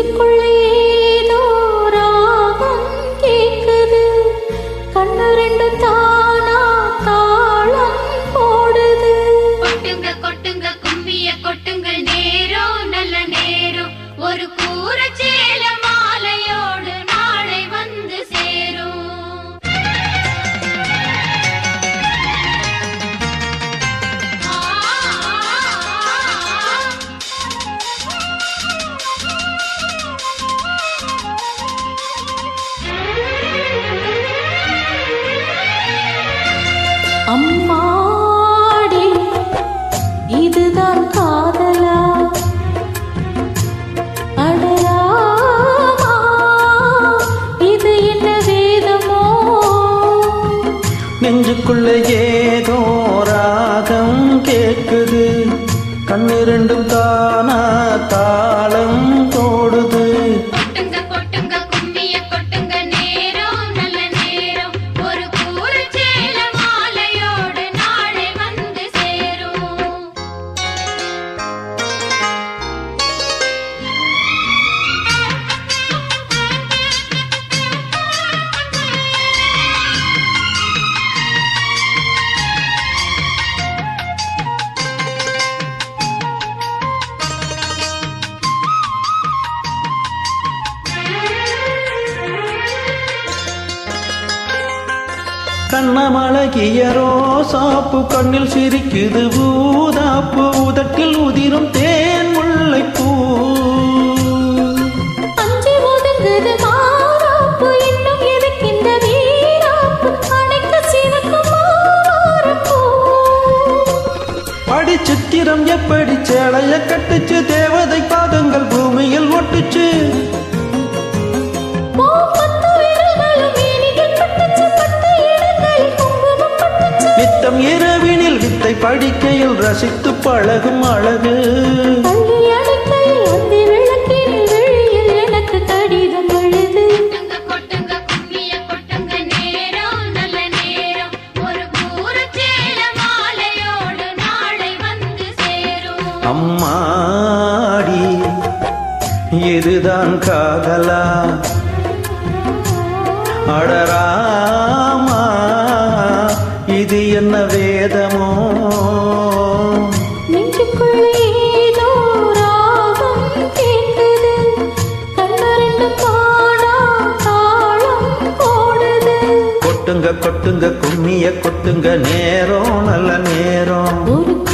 ஏற்றுக்கொள்ள அம்மாடி இதுதான் காதலா? அடராமா இது என்ன வேதமோ? நெஞ்சுக்குள்ள ஏதோ ராகம் கேட்குது. கண்ணிரண்டும் கா கண்ணமழகிய ரோசாப்பு கண்ணில் சிரிக்குது ஊதாப்பு. உதட்டில் உதிரும் தேன் மாறாப்பூ படி சித்திரம் எப்படி? சேலைய கட்டுச்சு தேவதை பாதங்கள் பூமியில் ஒட்டுச்சு மாலையோடு நாளை வந்து சேரும். அம்மாடி இதுதான் காதலா? அடராமா இது என்ன வேதமோ? கொட்டுங்க கொட்டுங்க கும்மிய கொட்டுங்க. நேரம் நல்ல நேரம்.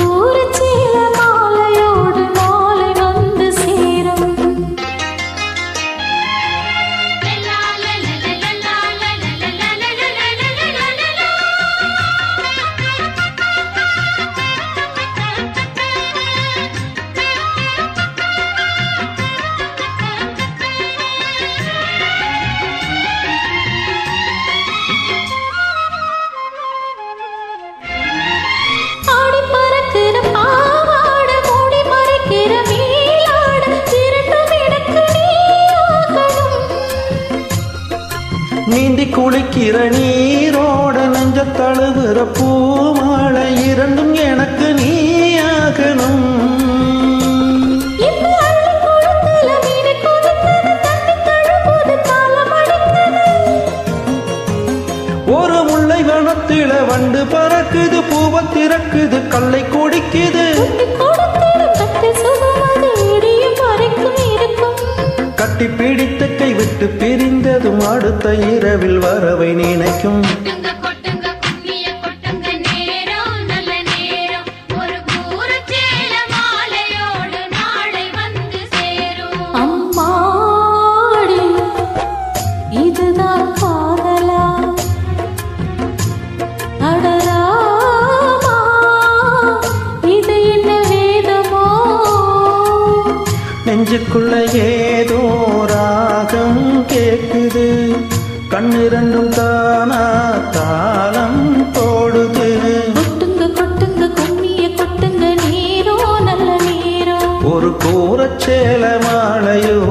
நீந்தி குளிக்கிற நீரோட நெஞ்ச தழுவுற பூமாலை இரண்டும் எனக்கு நீயாகணும். ஒரு முல்லை வனத்தில வண்டு பறக்குது பூவ திறக்குது கல்லை குடிக்குது. கொட்டி அடுத்த இரவில் வரவை நினைக்கும் கொட்டுங்க கொட்டுங்க கும்மிய கொட்டுங்க நேரம் நல்ல நேரம் ஒரு கூரச்சேல மாலையோடு நாளை வந்து சேரும் அம்மாடி, இதுதான் காதலா? அடராமா, இது என்ன வேதமோ? நெஞ்சுக்குள்ள ஏதோ ராகம் கேக்குது கண்ணிரண்டும் தானா தாளம் போடுது. கொட்டுங்க கொட்டுங்க கும்மிய கொட்டுங்க நேரோ நல்ல நேரம் ஒரு கூரச்சேல சேரும்